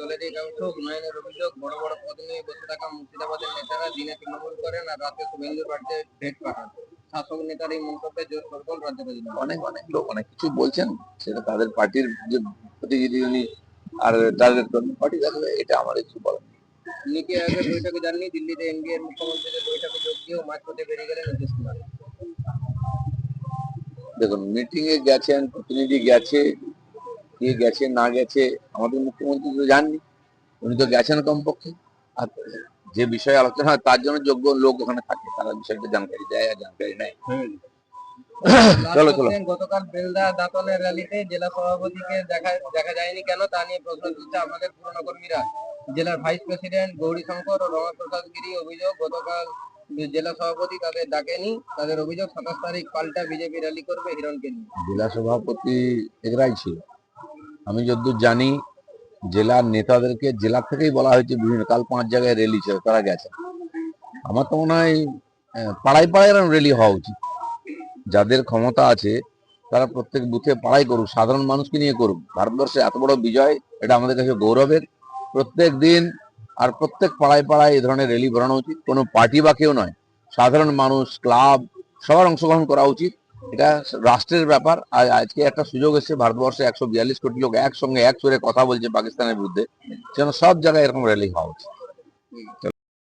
দলের এই অংশ উন্নয়নের অভিযোগ বড় বড় পদ নিয়ে বসে থাকা মুর্শিদাবাদের নেতারা দিনে তৃণমূল করেন আর রাতে শুভেন্দুর বাড়িতে ভেট পাঠান। শাসক নেতার এই মন্তব্যে জোর সরগোল রাজ্য অনেক অনেক লোক অনেক কিছু বলছেন সেটা তাদের পার্টির যে প্রতিনিধি উনি আর করেন পার্টি দেখবে এটা আমার কিছু বলার আয়োগের বৈঠকে যাননি দিল্লিতে এনডিএর মুখ্যমন্ত্রীদের বৈঠকে যোগ দিয়েও মাঝপথে বেরিয়ে গেলেন নীতিশ কুমার। দেখুন মিটিং এ গেছেন প্রতিনিধি গেছে কে গেছে না গেছে আমাদের মুখ্যমন্ত্রী তো জাননি উনি তো গেছেন কমপক্ষে। আর যে বিষয়ে আলোচনা হয় তার জন্য যোগ্য লোক ওখানে থাকে তারা বিষয়টা জানকারি দেয় আর জানকারি নেয়। চলো, চলো। গতকাল বেলদা দাঁতনের র্যালিতে জেলা সভাপতিকে দেখা দেখা যায়নি কেন তা নিয়ে প্রশ্ন তুলছে আমাদের পুরনো কর্মীরা। জেলার ভাইস প্রেসিডেন্ট গৌরী শঙ্কর ও রমাপ্রসাদ গিরি অভিযোগ গতকাল জেলা সভাপতি তাদের ডাকেনি তাদের অভিযোগ সাতাশ তারিখ পাল্টা বিজেপি র্যালি করবে হিরণকে নিয়ে। জেলা সভাপতি এগরাই ছিল। আমি যতদূর জানি, জেলার নেতাদেরকে জেলা থেকেই বলা হয়েছে বিভিন্ন, কাল পাঁচ জায়গায় র্যালি ছিল, তারা গেছে। আমার তো মনে হয় পাড়ায় পাড়ায় এরকম র্যালি হওয়া উচিত। যাদের ক্ষমতা আছে, তারা প্রত্যেক বুথে পাড়াই করুক, সাধারণ মানুষকে নিয়ে করুক। ভারতবর্ষে এত বড় বিজয়, এটা আমাদের কাছে গৌরবের। প্রত্যেক দিন আর প্রত্যেক পাড়ায় পাড়ায় এই ধরনের র্যালি করানো উচিত। কোনো পার্টি বা কেউ নয়, সাধারণ মানুষ ক্লাব সবার অংশগ্রহণ করা উচিত। এটা রাষ্ট্রের ব্যাপার। আর আজকে একটা সুযোগ এসেছে, ভারতবর্ষে একশো বিয়াল্লিশ কোটি লোক একসঙ্গে, এক সুরে কথা বলছে পাকিস্তানের বিরুদ্ধে। যেন সব জায়গায় এরকম র্যালি হওয়া উচিত।